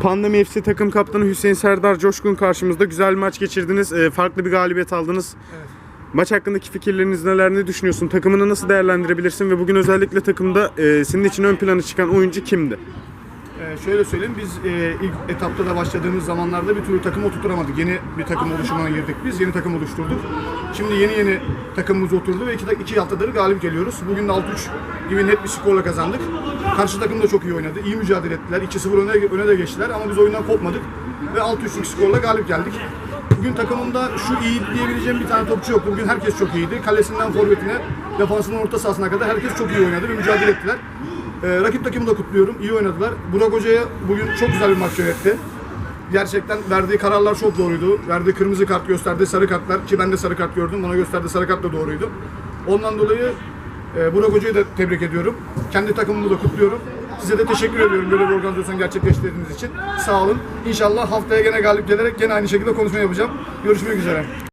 Pandemi FC takım kaptanı Hüseyin Serdar Coşkun karşımızda. Güzel bir maç geçirdiniz. Ee, farklı bir galibiyet aldınız. Maç hakkındaki fikirleriniz neler? Ne düşünüyorsun? Takımını nasıl değerlendirebilirsin? Ve bugün özellikle takımda e, senin için ön plana çıkan oyuncu kimdi? Ee, şöyle söyleyeyim, biz e, ilk etapta da başladığımız zamanlarda bir türlü takım oturtamadık. Yeni bir takım oluşumuna girdik biz, yeni takım oluşturduk. Şimdi yeni yeni takımımız oturdu ve iki, iki haftadır galip geliyoruz. Bugün de 6-3 gibi net bir skorla kazandık. Karşı takım da çok iyi oynadı, iyi mücadele ettiler. 2-0 öne, öne de geçtiler ama biz oyundan kopmadık ve 6-3'lük skorla galip geldik. Bugün takımımda şu iyi diyebileceğim bir tane topçu yok. Bugün herkes çok iyiydi. Kalesinden forvetine, defansının orta sahasına kadar herkes çok iyi oynadı ve mücadele ettiler. Ee, rakip takımı da kutluyorum. İyi oynadılar. Burak Hoca'ya bugün çok güzel bir maç yönetti. Gerçekten verdiği kararlar çok doğruydu. Verdiği kırmızı kart gösterdi, sarı kartlar ki ben de sarı kart gördüm. Bana gösterdi sarı kart da doğruydu. Ondan dolayı e, Burak Hoca'yı da tebrik ediyorum. Kendi takımımı da kutluyorum. Size de teşekkür ediyorum böyle bir organizasyon gerçekleştirdiğiniz için. Sağ olun. İnşallah haftaya gene galip gelerek gene aynı şekilde konuşma yapacağım. Görüşmek üzere.